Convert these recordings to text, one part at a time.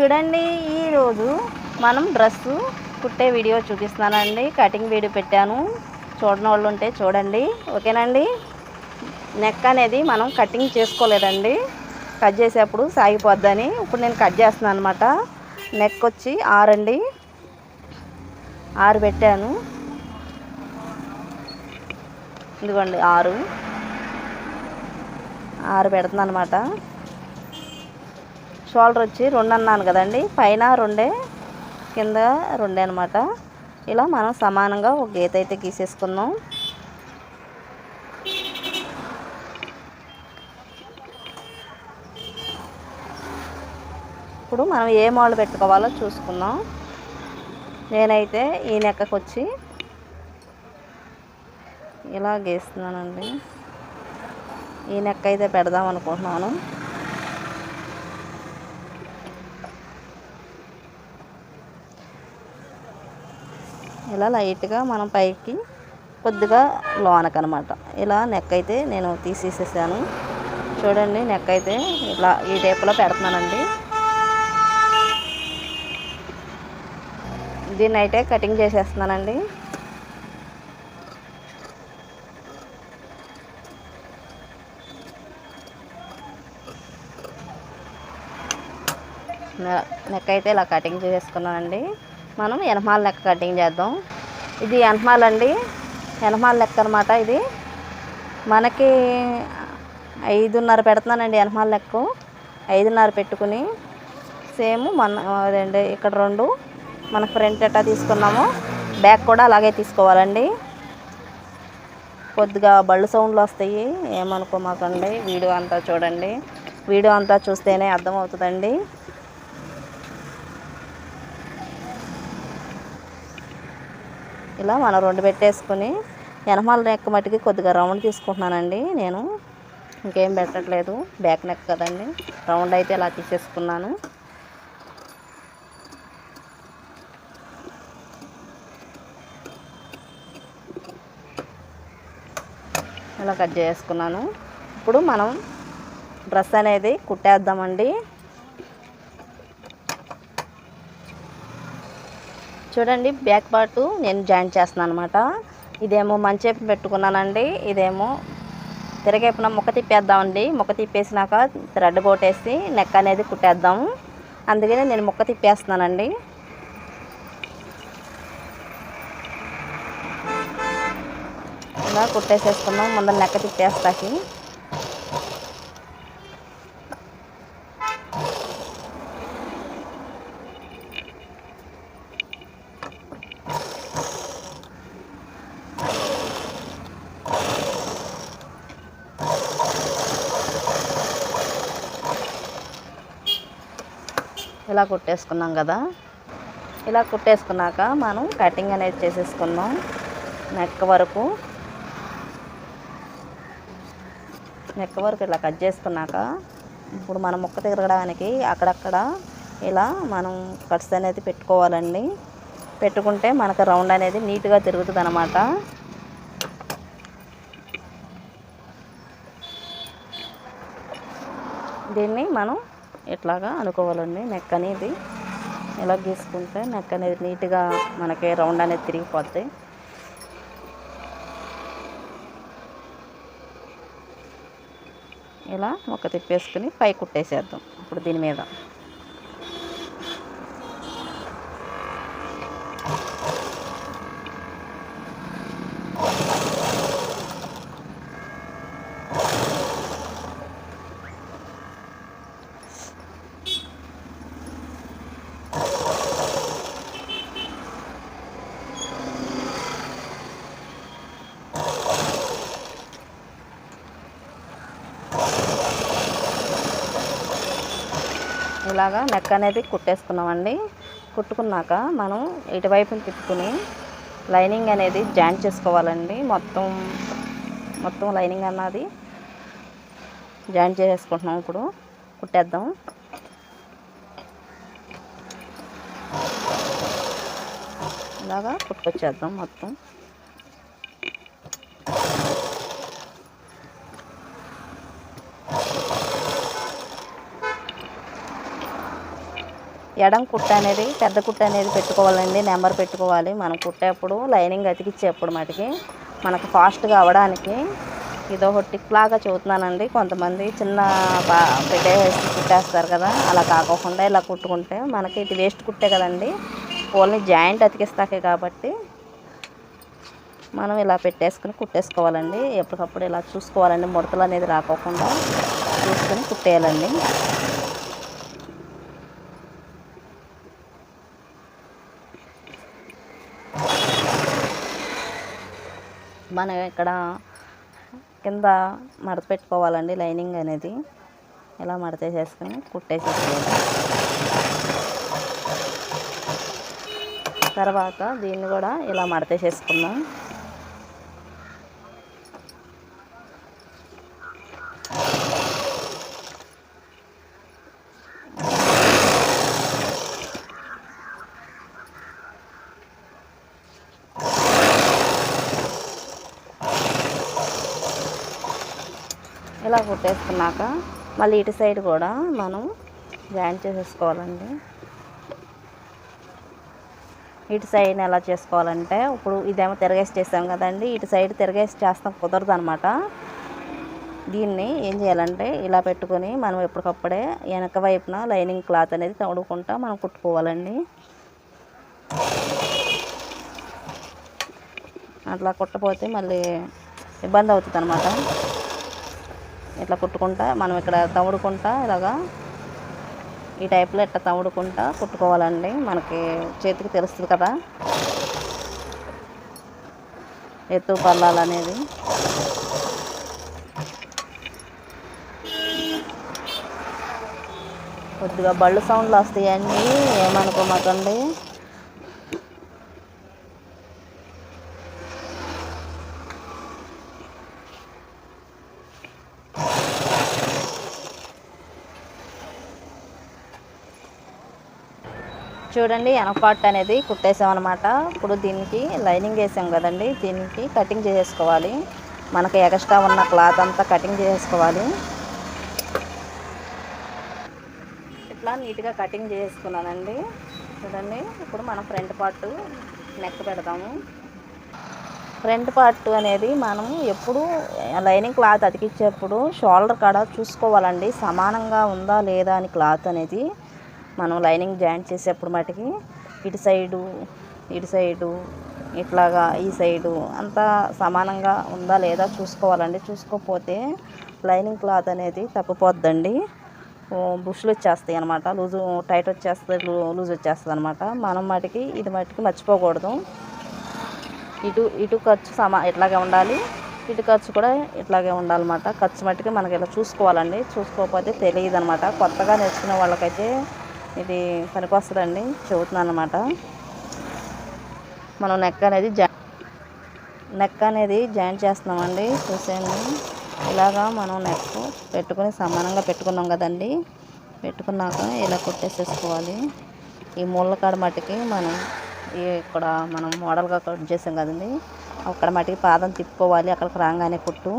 చూడండి ఈరోజు మనం డ్రెస్సు కుట్టే వీడియో చూపిస్తున్నానండి. కటింగ్ వీడియో పెట్టాను. చూడని వాళ్ళు ఉంటే చూడండి. ఓకేనండి నెక్ అనేది మనం కటింగ్ చేసుకోలేదండి. కట్ చేసేప్పుడు సాగిపోద్దని ఇప్పుడు నేను కట్ చేస్తున్నాను అనమాట నెక్ వచ్చి ఆరండి ఆరు పెట్టాను. ఇదిగోండి ఆరు. ఆరు పెడుతున్నాను అనమాట షోల్డర్ వచ్చి రెండు అన్నాను కదండి. పైన రెండే కింద రెండే అనమాట ఇలా మనం సమానంగా ఒక గీత అయితే గీసేసుకుందాం. ఇప్పుడు మనం ఏ మోడల్ పెట్టుకోవాలో చూసుకుందాం. నేనైతే ఈ నెక్కకు వచ్చి ఇలా గీస్తున్నానండి. ఈ నెక్క అయితే పెడదాం అనుకుంటున్నాను. ఇలా లైట్గా మనం పైకి కొద్దిగా లోనకనమాట. ఇలా నెక్ అయితే నేను తీసేసేసాను. చూడండి నెక్ అయితే ఇట్లా ఈ టైపులో పెడుతున్నానండి. దీన్ని అయితే కటింగ్ చేసేస్తున్నానండి. నెక్ అయితే ఇలా కటింగ్ చేసేసుకున్నానండి. మనం ఎనమాల లెక్క కటింగ్ చేద్దాం. ఇది ఎనమాల అండి. ఎనమాల లెక్క అనమాట ఇది. మనకి ఐదున్నర పెడుతున్నానండి ఎనమాల లెక్క. ఐదున్నర పెట్టుకుని సేమ్ మన అదండి ఇక్కడ రెండు. మన ఫ్రంట్ ఎట్టా తీసుకున్నాము బ్యాక్ కూడా అలాగే తీసుకోవాలండి. కొద్దిగా బళ్ళు సౌండ్లు వస్తాయి. ఏమనుకోమాకండి వీడియో అంతా చూడండి. వీడియో అంతా చూస్తేనే అర్థమవుతుందండి. ఇలా మనం రెండు పెట్టేసుకుని ఎనమాల నెక్ మట్టికి కొద్దిగా రౌండ్ తీసుకుంటున్నానండి నేను. ఇంకేం పెట్టట్లేదు. బ్యాక్ నెక్ కదండి. రౌండ్ అయితే ఇలా తీసేసుకున్నాను. ఇలా కట్ చేసుకున్నాను. ఇప్పుడు మనం డ్రెస్ అనేది కుట్టేద్దామండి. చూడండి బ్యాక్ పార్ట్ నేను జాయిన్ చేస్తున్నాను అనమాట ఇదేమో మంచేపు పెట్టుకున్నానండి. ఇదేమో తిరగైపున ముక్క తిప్పేద్దామండి. మొక్క తిప్పేసినాక థ్రెడ్ కొట్టేసి నెక్ అనేది కుట్టేద్దాము అందుకనే నేను ముక్క తిప్పేస్తున్నానండి. ఇలా కుట్టేసేసుకున్నాం ముందర నెక్క తిప్పేస్తాకి. ఇలా కుట్టేసుకున్నాం కదా. ఇలా కుట్టేసుకున్నాక మనం కటింగ్ అనేది చేసేసుకుందాం నెక్ వరకు. నెక్ వరకు ఇలా కట్ చేసుకున్నాక ఇప్పుడు మనం ముక్క తిరగడానికి అక్కడక్కడ ఇలా మనం కట్స్ అనేది పెట్టుకోవాలండి. పెట్టుకుంటే మనకు రౌండ్ అనేది నీట్గా తిరుగుతుంది అనమాట దీన్ని మనం ఇట్లాగా అనుకోవాలండి. నెక్ అనేది ఇలా గీసుకుంటే నెక్ అనేది నీట్గా మనకి రౌండ్ అనేది తిరిగిపోద్ది. ఇలా ఒక తిప్పేసుకుని పై కుట్టేసేద్దాం. ఇప్పుడు దీని మీద. ఇలాగా నెక్ అనేది కుట్టేసుకున్నామండి. కుట్టుకున్నాక మనం ఇటువైపుని తిప్పుకుని లైనింగ్ అనేది జాయింట్ చేసుకోవాలండి. మొత్తం మొత్తం లైనింగ్ అన్నది జాయింట్ చేసేసుకుంటున్నాం ఇప్పుడు. కుట్టేద్దాం. ఇలాగా కుట్టుకొచ్చేద్దాం మొత్తం. ఎడం కుట్ట అనేది పెద్ద కుట్ట అనేది పెట్టుకోవాలండి. నెంబర్ పెట్టుకోవాలి. మనం కుట్టేప్పుడు లైనింగ్ అతికిచ్చేప్పుడు మటుకి మనకు ఫాస్ట్గా అవ్వడానికి ఇదో ఒక టిక్ లాగా చెబుతున్నానండి. కొంతమంది చిన్న బా పెట్టేసి కుట్టేస్తారు కదా. అలా కాకోకుండా ఇలా కుట్టుకుంటే మనకి ఇది వేస్ట్ కుట్టే కదండి. ఓన్లీ జాయింట్ అతికిస్తాకే కాబట్టి మనం ఇలా పెట్టేసుకుని కుట్టేసుకోవాలండి. ఎప్పటికప్పుడు ఇలా చూసుకోవాలండి. ముడతలు అనేది రాకోకుండా చూసుకొని కుట్టేయాలండి. మనం ఇక్కడ కింద మడత పెట్టుకోవాలండి లైనింగ్ అనేది. ఇలా మడతేసేసుకుని కుట్టేసేసుకోవాలి. తర్వాత దీన్ని కూడా ఇలా మడతేసేసుకుందాం ఇలా కుట్టేసుకున్నాక మళ్ళీ ఇటు సైడ్ కూడా మనం జాయింట్ చేసేసుకోవాలండి. ఇటు సైడ్ ఎలా చేసుకోవాలంటే ఇప్పుడు ఇదేమో తిరగేసి చేసాం కదండి ఇటు సైడ్ తిరగేసి చేస్తాం కుదరదు అనమాట దీన్ని ఏం చేయాలంటే ఇలా పెట్టుకొని మనం ఎప్పటికప్పుడే వెనక వైపున లైనింగ్ క్లాత్ అనేది తడుకుంటా మనం కుట్టుకోవాలండి. అట్లా కుట్టపోతే మళ్ళీ ఇబ్బంది అవుతుంది అనమాట ఇట్లా కుట్టుకుంటా మనం ఇక్కడ తవుడుకుంటా ఇలాగా ఈ టైప్లో ఇట్లా తవుడుకుంటా కుట్టుకోవాలండి. మనకి చేతికి తెలుస్తుంది కదా. ఎత్తు పల్లాలు అనేది. కొద్దిగా బళ్ళు సౌండ్లు వస్తాయండి ఏమనుకోమాకండి. చూడండి వెనకాట్ అనేది కుట్టేసామన్నమాట అనమాట ఇప్పుడు దీనికి లైనింగ్ వేసాం కదండి దీనికి కటింగ్ చేసేసుకోవాలి. మనకి ఎక్స్ట్రా ఉన్న క్లాత్ అంతా కటింగ్ చేసేసుకోవాలి. ఇట్లా నీట్గా కటింగ్ చేసుకున్నానండి చూడండి ఇప్పుడు మనం ఫ్రంట్ పార్ట్ నెక్ పెడతాము. ఫ్రంట్ పార్ట్ అనేది మనం ఎప్పుడు లైనింగ్ క్లాత్ అతికిచ్చేప్పుడు షోల్డర్ కాడ చూసుకోవాలండి. సమానంగా ఉందా లేదా అని క్లాత్ అనేది మనం లైనింగ్ జాయింట్ చేసేప్పుడు మటుకి ఇటు సైడు ఇటు సైడు ఇట్లాగా ఈ సైడు అంతా సమానంగా ఉందా లేదా చూసుకోవాలండి. చూసుకోకపోతే లైనింగ్ క్లాత్ అనేది తప్పిపోద్దండి. బుష్లు వచ్చేస్తాయి అనమాట లూజు టైట్ వచ్చేస్తుంది లూజ్ వచ్చేస్తుంది అనమాట మనం మటుకి ఇది మటుకి మర్చిపోకూడదు. ఇటు ఇటు ఖర్చు సమా ఇట్లాగే ఉండాలి. ఇటు ఖర్చు కూడా ఇట్లాగే ఉండాలన్నమాట. ఖర్చు మట్టుకి మనకి ఇలా చూసుకోవాలండి. చూసుకోకపోతే తెలియదు అనమాట కొత్తగా నేర్చుకునే వాళ్ళకైతే ఇది పనికొస్తుందండి. చెబుతున్నాను అనమాట మనం నెక్ అనేది జా నెక్ అనేది జాయింట్ చేస్తున్నామండి. చూసేయండి. ఇలాగా మనం నెక్ పెట్టుకుని సమానంగా పెట్టుకున్నాం కదండి. పెట్టుకున్నాక ఇలా కొట్టేసేసుకోవాలి. ఈ మూలకాడ కాడ మట్టుకి మనం ఈ ఇక్కడ మనం మోడల్గా కట్ చేసాం కదండి. అక్కడ మటుకి పాదం తిప్పుకోవాలి. అక్కడికి రాగానే కుట్టు.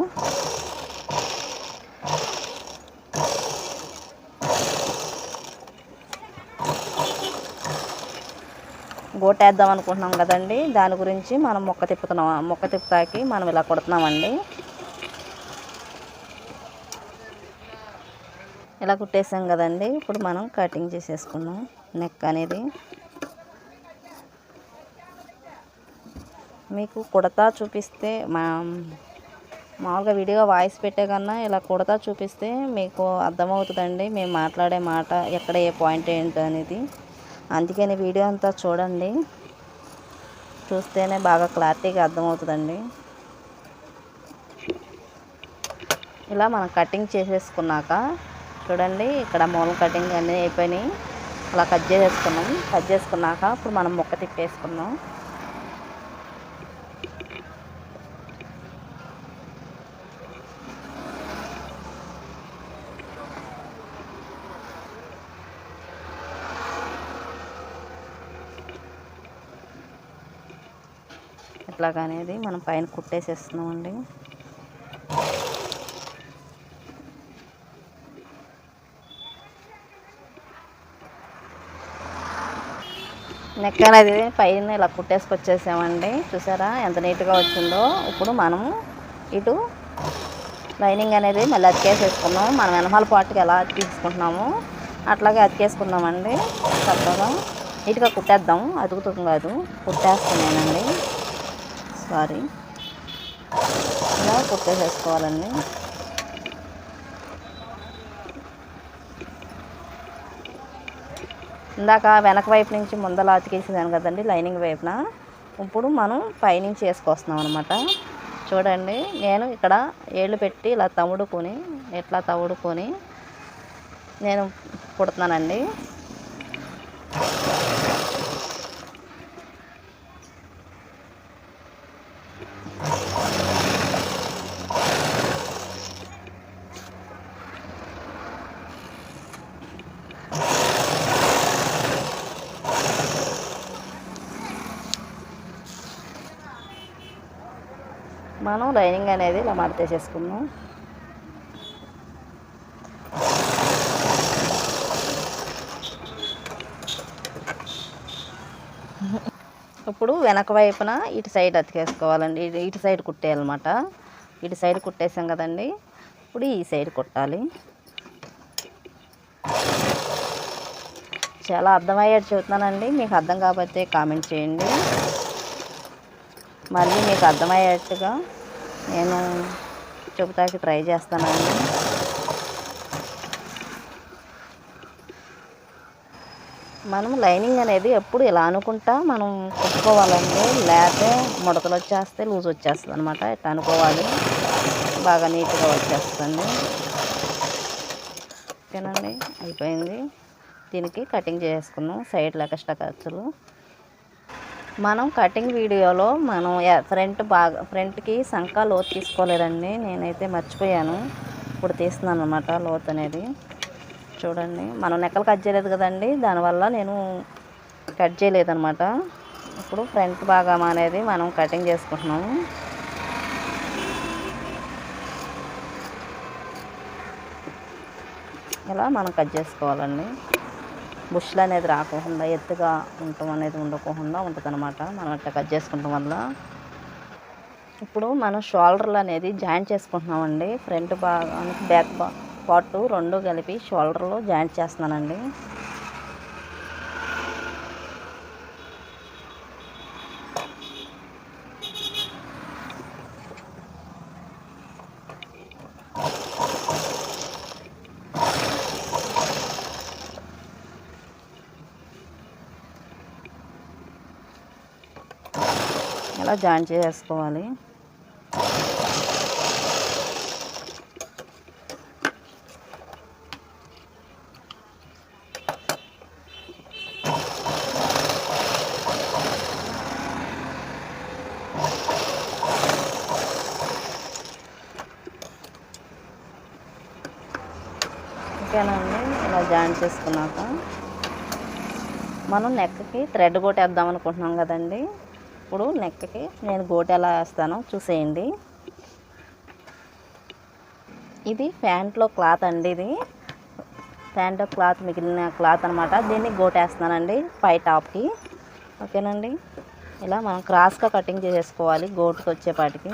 గోటేద్దాం అనుకుంటున్నాం కదండి. దాని గురించి మనం మొక్క తిప్పుతున్నాం. మొక్క తిప్పుతాకి మనం ఇలా కొడుతున్నామండి. ఇలా కుట్టేసాం కదండి. ఇప్పుడు మనం కటింగ్ చేసేసుకున్నాం నెక్ అనేది. మీకు కుడతా చూపిస్తే మా మామూలుగా వీడియో వాయిస్ పెట్టే కన్నా ఇలా కుడతా చూపిస్తే మీకు అర్థమవుతుందండి. మేము మాట్లాడే మాట ఎక్కడ ఏ పాయింట్ ఏంటి అనేది అందుకని వీడియో అంతా చూడండి. చూస్తేనే బాగా క్లారిటీగా అర్థమవుతుందండి. ఇలా మనం కటింగ్ చేసేసుకున్నాక చూడండి ఇక్కడ మూలం కటింగ్ అన్నీ అయిపోయినాయి. అలా కట్ చేసేసుకున్నాం. కట్ చేసుకున్నాక ఇప్పుడు మనం మొక్క తిప్పేసుకున్నాం ఇట్లాగా అనేది మనం పైన కుట్టేసేస్తున్నామండి. నెక్ అనేది పైన ఇలా కుట్టేసుకొచ్చేసామండి. చూసారా ఎంత నీట్గా వచ్చిందో. ఇప్పుడు మనము ఇటు లైనింగ్ అనేది మళ్ళీ అతికేసేసుకున్నాం మనం వెనమాల పాటుకి ఎలా తీసుకుంటున్నాము అట్లాగే అతికేసుకున్నామండి చక్కగా నీట్గా కుట్టేద్దాం. అతుకుతుంది కాదు. కుట్టేస్తున్నానండి. సారీ ఇలా కుట్టేసేసుకోవాలండి ఇందాక వెనక వైపు నుంచి ముందల అతికేసేదాను కదండి లైనింగ్ వైపున. ఇప్పుడు మనం పైనుంచి వేసుకొస్తున్నాం అనమాట చూడండి నేను ఇక్కడ ఏళ్ళు పెట్టి ఇలా తవుడుకొని ఇట్లా తవుడుకొని నేను కుడుతున్నానండి మనం లైనింగ్ అనేది ఇలా మడతేసేసుకుందాం ఇప్పుడు వెనక వైపున ఇటు సైడ్ అతికేసుకోవాలండి. ఇటు- సైడ్ కుట్టేయాలన్నమాట. ఇటు సైడ్ కుట్టేసాం కదండి. ఇప్పుడు ఈ సైడ్ కుట్టాలి. చాలా అర్థమయ్యేది చెబుతున్నానండి మీకు అర్థం కాకపోతే కామెంట్ చేయండి. మళ్ళీ మీకు అర్థమయ్యేట్టుగా నేను చెబుతాకి ట్రై చేస్తానండి మనం లైనింగ్ అనేది ఎప్పుడు ఇలా అనుకుంటా మనం కుట్టుకోవాలండి లేకపోతే ముడతలు వచ్చేస్తే లూజ్ వచ్చేస్తుంది అనమాట ఇట్లా అనుకోవాలి. బాగా నీట్గా వచ్చేస్తుంది. ఓకేనండి అయిపోయింది. దీనికి కటింగ్ చేసుకున్నాం. సైడ్ లెక్క ఖర్చులు మనం కటింగ్ వీడియోలో మనం ఫ్రంట్ బాగా ఫ్రంట్కి సంకా లోతు తీసుకోలేదండి. నేనైతే మర్చిపోయాను. ఇప్పుడు తీస్తున్నాను అనమాట లోతు అనేది. చూడండి. మనం నెక్కలు కట్ చేయలేదు కదండి. దానివల్ల నేను కట్ చేయలేదన్నమాట. ఇప్పుడు ఫ్రంట్ భాగం అనేది మనం కటింగ్ చేసుకుంటున్నాము. ఇలా మనం కట్ చేసుకోవాలండి. బుష్లు అనేది రాకుండా ఎత్తుగా ఉండటం అనేది ఉండకుండా ఉంటుంది అనమాట మనం అట్లా కట్ చేసుకుంటాం వల్ల. ఇప్పుడు మనం షోల్డర్లు అనేది జాయింట్ చేసుకుంటున్నామండి. ఫ్రంట్ భాగానికి బ్యాక్ పార్ట్ రెండు కలిపి షోల్డర్లో జాయింట్ చేస్తున్నానండి. ఇలా జాయిన్ చేసుకోవాలి ఓకేనండి ఇలా జాయిన్ చేసుకున్నాక మనం నెక్కి థ్రెడ్ కొట్టేద్దాం అనుకుంటున్నాం కదండి. ఇప్పుడు నెక్కి నేను గోట ఎలా వేస్తానో చూసేయండి. ఇది ప్యాంట్లో క్లాత్ అండి ఇది. ప్యాంట్లో క్లాత్ మిగిలిన క్లాత్ అనమాట దీన్ని గోటేస్తున్నానండి పై టాప్కి ఓకేనండి? ఇలా మనం క్రాస్గా కటింగ్ చేసేసుకోవాలి గోటుకు వచ్చేపాటికి.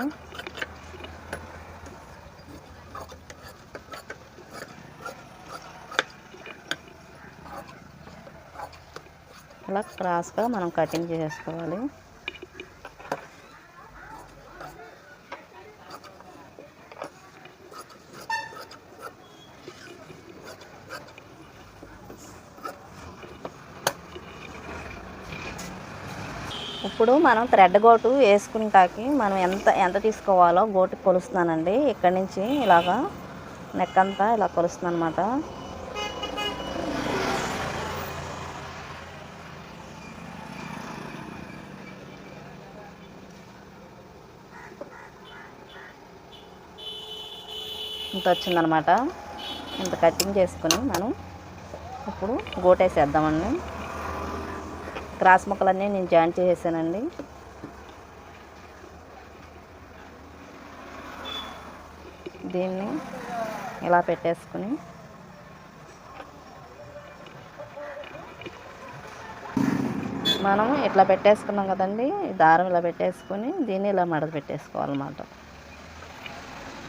అలా క్రాస్గా మనం కటింగ్ చేసుకోవాలి ఇప్పుడు మనం థ్రెడ్ గోటు వేసుకుంటాకి మనం ఎంత ఎంత తీసుకోవాలో గోటు కొలుస్తున్నానండి. ఇక్కడి నుంచి ఇలాగా నెక్ అంతా ఇలా కొలుస్తున్నాను అనమాట ఇంత వచ్చిందనమాట ఇంత కటింగ్ చేసుకుని మనం ఇప్పుడు గోటేసేద్దామండి క్రాస్ ముక్కలన్నీ నేను జాయిన్ చేసేసానండి. దీన్ని ఇలా పెట్టేసుకుని మనం ఇట్లా పెట్టేసుకున్నాం కదండి దారం ఇలా పెట్టేసుకొని దీన్ని ఇలా మడత పెట్టేసుకోవాలన్నమాట.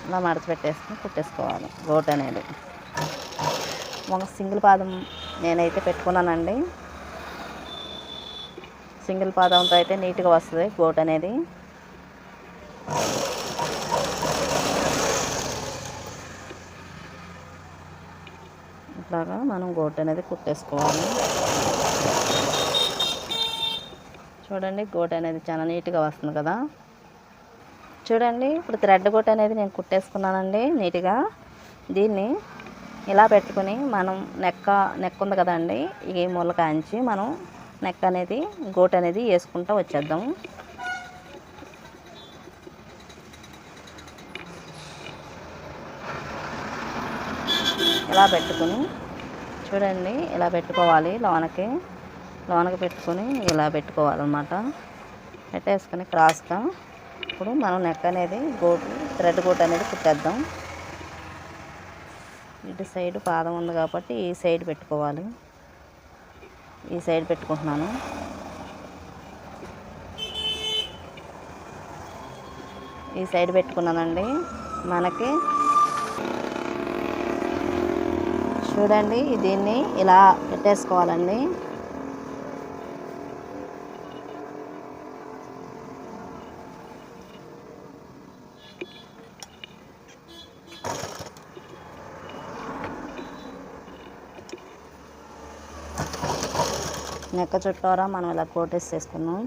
ఇలా మడత పెట్టేసుకుని కుట్టేసుకోవాలి గోట్ అనేది. ఒక సింగిల్ పాదం నేనైతే పెట్టుకున్నానండి. సింగిల్ పాదంతో అయితే నీట్గా వస్తుంది బోట్ అనేది. ఇట్లాగా మనం గోట్ అనేది కుట్టేసుకోవాలి. చూడండి గోట్ అనేది చాలా నీట్గా వస్తుంది కదా. చూడండి ఇప్పుడు థ్రెడ్ గోట్ అనేది నేను కుట్టేసుకున్నానండి నీట్గా. దీన్ని ఇలా పెట్టుకుని మనం నెక్క నెక్ ఉంది కదండి ఈ మూల కాంచి మనం నెక్ అనేది గోట్ అనేది వేసుకుంటూ వచ్చేద్దాం ఇలా పెట్టుకుని చూడండి ఇలా పెట్టుకోవాలి లోనకి. లోనకి పెట్టుకొని ఇలా పెట్టుకోవాలన్నమాట. పెట్టేసుకొని క్రాస్గా ఇప్పుడు మనం నెక్ అనేది గోటు థ్రెడ్ గోట్ అనేది కుట్టేద్దాం. ఇటు సైడ్ పాదం ఉంది కాబట్టి ఈ సైడ్ పెట్టుకోవాలి. ఈ సైడ్ పెట్టుకుంటున్నాను. ఈ సైడ్ పెట్టుకున్నానండి. మనకి చూడండి దీన్ని ఇలా పెట్టేసుకోవాలండి. నెక్క చుట్టారా? మనం ఇలా కోటేసి చేసుకున్నాం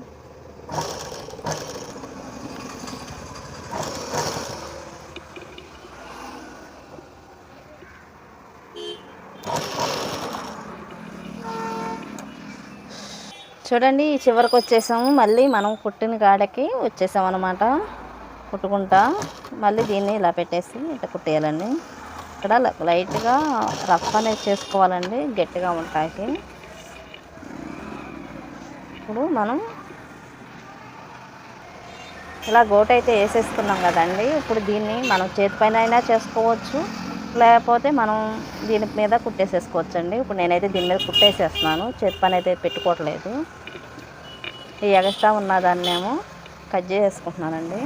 చూడండి చివరికి వచ్చేసాము. మళ్ళీ మనం కుట్టిన కాడకి వచ్చేసాం అనమాట కుట్టుకుంటా మళ్ళీ దీన్ని ఇలా పెట్టేసి ఇట్లా కుట్టేయాలండి. ఇక్కడ లైట్గా రఫ్ అనేది చేసుకోవాలండి. గట్టిగా ఉంటాయి. ఇప్పుడు మనం ఇలా గోట అయితే వేసేసుకున్నాం కదండి. ఇప్పుడు దీన్ని మనం చేతి పైన అయినా చేసుకోవచ్చు. లేకపోతే మనం దీని మీద కుట్టేసేసుకోవచ్చు అండి ఇప్పుడు నేనైతే దీని మీద కుట్టేసేస్తున్నాను. చేతి పని అయితే పెట్టుకోవట్లేదు. ఈ ఎగస్ట్రా ఉన్న ఏమో కట్ చేసుకుంటున్నానండి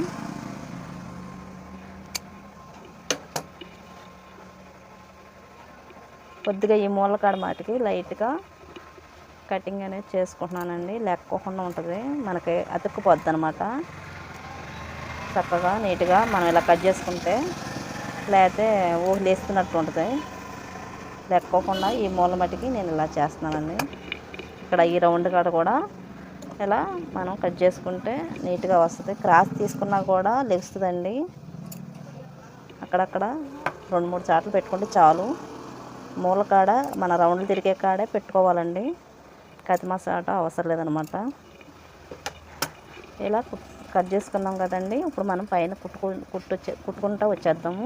కొద్దిగా ఈ మూలకాడ మాటికి లైట్గా కటింగ్ అనేది చేసుకుంటున్నానండి. లెక్కకుండా ఉంటుంది. మనకి అతుక్కుపోద్ది అనమాట చక్కగా నీట్గా మనం ఇలా కట్ చేసుకుంటే లేకపోతే ఊహలేస్తున్నట్టు ఉంటుంది. లెక్కకుండా ఈ మూల మట్టికి నేను ఇలా చేస్తున్నానండి. ఇక్కడ ఈ రౌండ్ కాడ కూడా ఇలా మనం కట్ చేసుకుంటే నీట్గా వస్తుంది. క్రాస్ తీసుకున్నా కూడా లెగుస్తుందండి. అక్కడక్కడ రెండు మూడు చాట్లు పెట్టుకుంటే చాలు. మూల కాడ మన రౌండ్లు తిరిగే కాడే పెట్టుకోవాలండి. కత్తి మసాట అవసరం లేదనమాట. ఇలా కట్ చేసుకున్నాం కదండి. ఇప్పుడు మనం పైన కుట్టుకు కుట్టు కుట్టుకుంటూ వచ్చేద్దాము.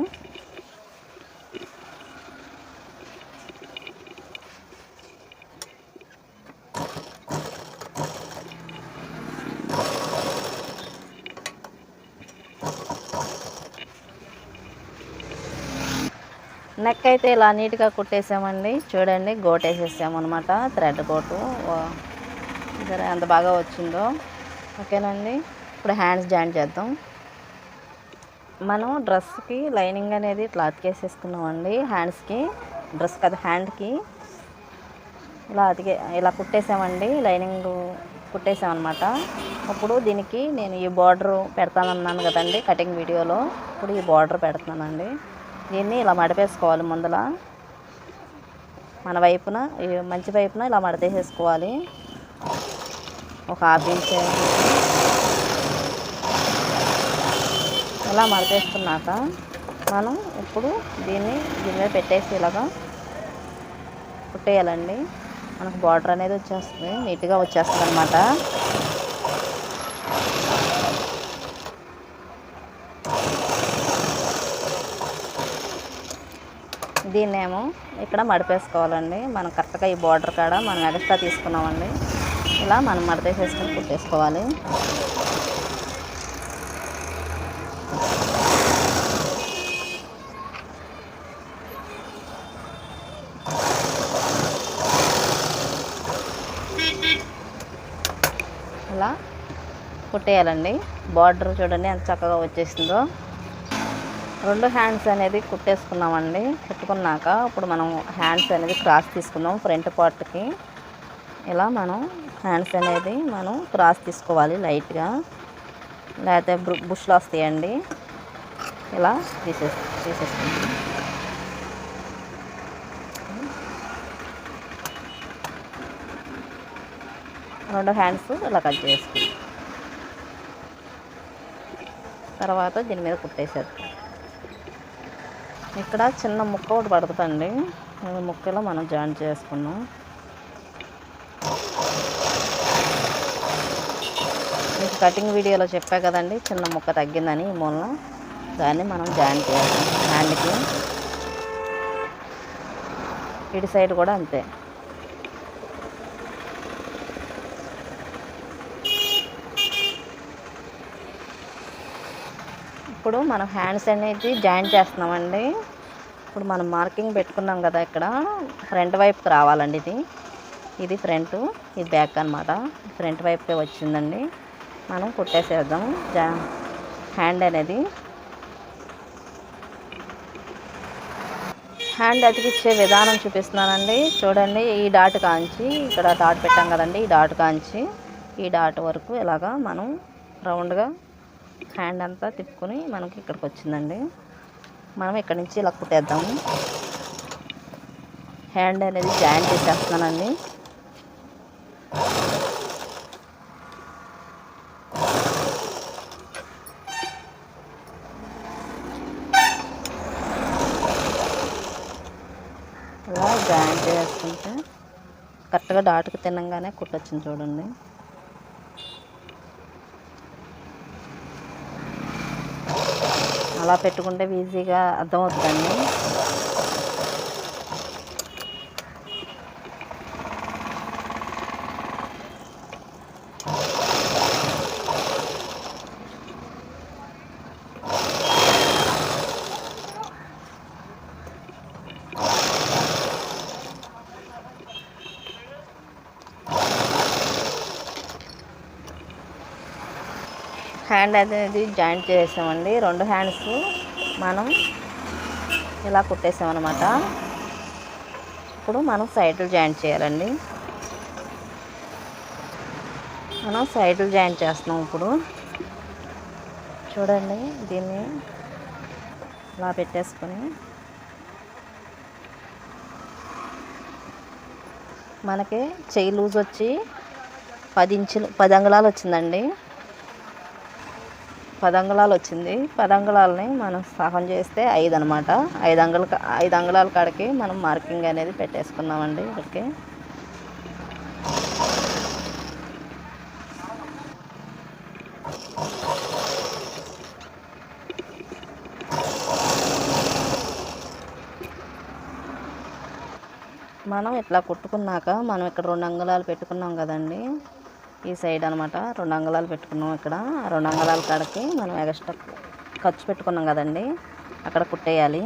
నెక్ అయితే ఇలా నీట్గా కుట్టేసామండి. చూడండి గోట్ అనమాట థ్రెడ్ కోటు వా- సరే ఎంత బాగా వచ్చిందో. ఓకేనండి ఇప్పుడు హ్యాండ్స్ జాయిన్ చేద్దాం. మనం డ్రెస్కి లైనింగ్ అనేది క్లాత్ కేసేసుకున్నామండి హ్యాండ్స్కి. డ్రెస్ కదా హ్యాండ్కి. ఇలా అతికే ఇలా కుట్టేసామండి లైనింగ్ కుట్టేసామన్నమాట. ఇప్పుడు దీనికి నేను ఈ బార్డర్ పెడతానన్నాను కదండి కటింగ్ వీడియోలో. ఇప్పుడు ఈ బార్డర్ పెడుతున్నానండి. దీన్ని ఇలా మడపేసుకోవాలి ముందల. మన వైపున మంచి వైపున ఇలా మడతేసేసుకోవాలి. ఒక హాఫ్ ఇంచ్. ఇలా మడతేసుకున్నాక మనం ఇప్పుడు దీన్ని దీని మీద పెట్టేసి ఇలాగా కుట్టేయాలండి. మనకు బార్డర్ అనేది వచ్చేస్తుంది నీట్గా వచ్చేస్తుంది అనమాట దీన్నేమో ఇక్కడ మడిపేసుకోవాలండి. మనం కరెక్ట్గా ఈ బార్డర్ కాడ మనం ఎక్స్ట్రా తీసుకున్నామండి. ఇలా మనం మడతేసేసుకొని కుట్టేసుకోవాలి. ఇలా కుట్టేయాలండి. బార్డర్ చూడండి ఎంత చక్కగా వచ్చేసిందో. రెండు హ్యాండ్స్ అనేది కుట్టేసుకున్నామండి. కుట్టుకున్నాక ఇప్పుడు మనం హ్యాండ్స్ అనేది క్రాస్ తీసుకుందాం ఫ్రంట్ పార్ట్కి. ఇలా మనం హ్యాండ్స్ అనేది మనం క్రాస్ తీసుకోవాలి లైట్గా. లేకపోతే బుష్లు వస్తాయండి. ఇలా తీసే తీసేసుకుంటాం రెండు హ్యాండ్స్ ఇలా కట్ చేసుకుంటాం తర్వాత దీని మీద కుట్టేసేద్దాం. ఇక్కడ చిన్న ముక్క ఒకటి పడుతుందండి. ఈ ముక్కలో మనం జాయిన్ చేసుకున్నాం. మీకు కటింగ్ వీడియోలో చెప్పా కదండి చిన్న ముక్క తగ్గిందని ఈ మూలన దాన్ని మనం జాయిన్ చేయాలి. హ్యాండ్కి. ఇటు సైడ్ కూడా అంతే. ఇప్పుడు మనం హ్యాండ్స్ అనేది జాయిన్ చేస్తున్నామండి. ఇప్పుడు మనం మార్కింగ్ పెట్టుకున్నాం కదా ఇక్కడ. ఫ్రంట్ వైపుకి రావాలండి ఇది. ఇది ఫ్రంట్ ఇది బ్యాక్ అనమాట ఫ్రంట్ వైపుకే వచ్చిందండి. మనం కుట్టేసేద్దాం. జా హ్యాండ్ అనేది. హ్యాండ్ అతికిచ్చే విధానం చూపిస్తున్నానండి. చూడండి ఈ డాట్ కాంచి. ఇక్కడ డాట్ పెట్టాం కదండి ఈ డాట్ కాంచి. ఈ డాట్ వరకు ఇలాగా మనం రౌండ్గా హ్యాండ్ అంతా తిప్పుకొని మనకి ఇక్కడికి వచ్చిందండి. మనం ఇక్కడ నుంచి ఇలా కుట్టేద్దాము హ్యాండ్ అనేది జాయిన్ చేసేస్తున్నానండి. ఇలా జాయిన్ చేసుకుంటే కరెక్ట్గా డాట్కి తినంగానే కుట్టొచ్చింది చూడండి. అలా పెట్టుకుంటే ఈజీగా అర్థమవుతుందండి. హ్యాండ్ అనేది జాయింట్ చేసామండి రెండు హ్యాండ్స్ మనం ఇలా కుట్టేసామన్నమాట. ఇప్పుడు మనం సైడ్లు జాయింట్ చేయాలండి. మనం సైడ్లు జాయింట్ చేస్తున్నాం ఇప్పుడు. చూడండి దీన్ని ఇలా పెట్టేసుకొని మనకి చెయ్యి లూజ్ వచ్చి పది ఇంచులు పది అంగుళాలు వచ్చిందండి. పదంగుళాలు వచ్చింది పదంగుళాలని మనం సగం చేస్తే ఐదు అనమాట ఐదు అంగుళ ఐదు అంగుళాల కాడికి మనం మార్కింగ్ అనేది పెట్టేసుకున్నామండి ఓకే మనం ఇట్లా కుట్టుకున్నాక మనం ఇక్కడ రెండు అంగుళాలు పెట్టుకున్నాం కదండి. ఈ సైడ్ అనమాట రెండు అంగుళాలు పెట్టుకున్నాం ఇక్కడ. రెండు అంగుళాల కాడకి మనం ఎక్స్ట్రా ఖర్చు పెట్టుకున్నాం కదండి. అక్కడ కుట్టేయాలి.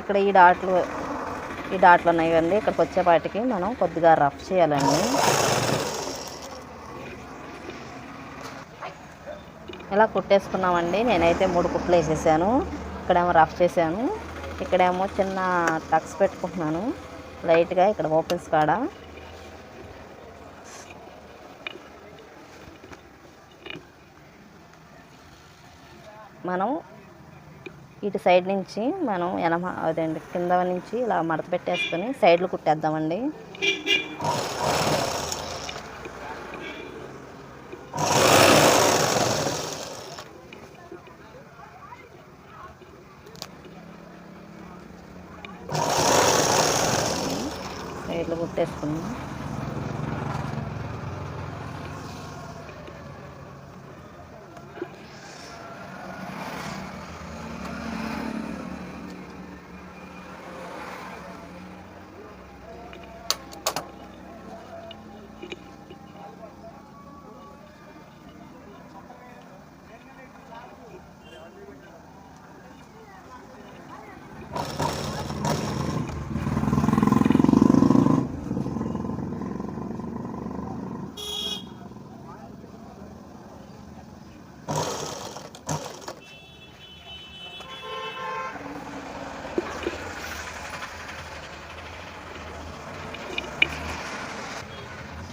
ఇక్కడ ఈ డాట్లు ఈ డాట్లు ఉన్నాయి కదండి. ఇక్కడికి వచ్చేపాటికి మనం కొద్దిగా రఫ్ చేయాలండి. ఇలా కుట్టేసుకున్నామండి. నేనైతే మూడు కుట్లు వేసేసాను. ఇక్కడేమో రఫ్ చేశాను. ఇక్కడేమో చిన్న టక్స్ పెట్టుకుంటున్నాను. లైట్గా ఇక్కడ ఓపెన్స్ కాడ. మనం ఇటు సైడ్ నుంచి మనం ఎనమ అదండి కింద నుంచి ఇలా మడత పెట్టేసుకొని సైడ్లు కుట్టేద్దామండి. సైడ్లు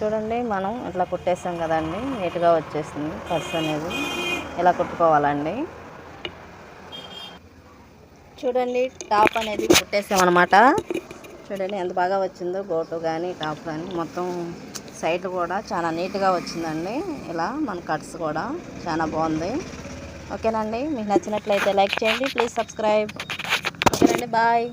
చూడండి మనం ఇట్లా కుట్టేసాం కదండి. నీట్గా వచ్చేసింది పర్స్ అనేది. ఇలా కుట్టుకోవాలండి. చూడండి టాప్ అనేది కుట్టేసామన్నమాట అనమాట చూడండి ఎంత బాగా వచ్చిందో గోటు కానీ టాప్ కానీ మొత్తం సైడ్ కూడా చాలా నీట్గా వచ్చిందండి. ఇలా మన కట్స్ కూడా చాలా బాగుంది. ఓకేనండి మీకు నచ్చినట్లయితే లైక్ చేయండి ప్లీజ్ సబ్స్క్రైబ్. ఓకేనండి బాయ్.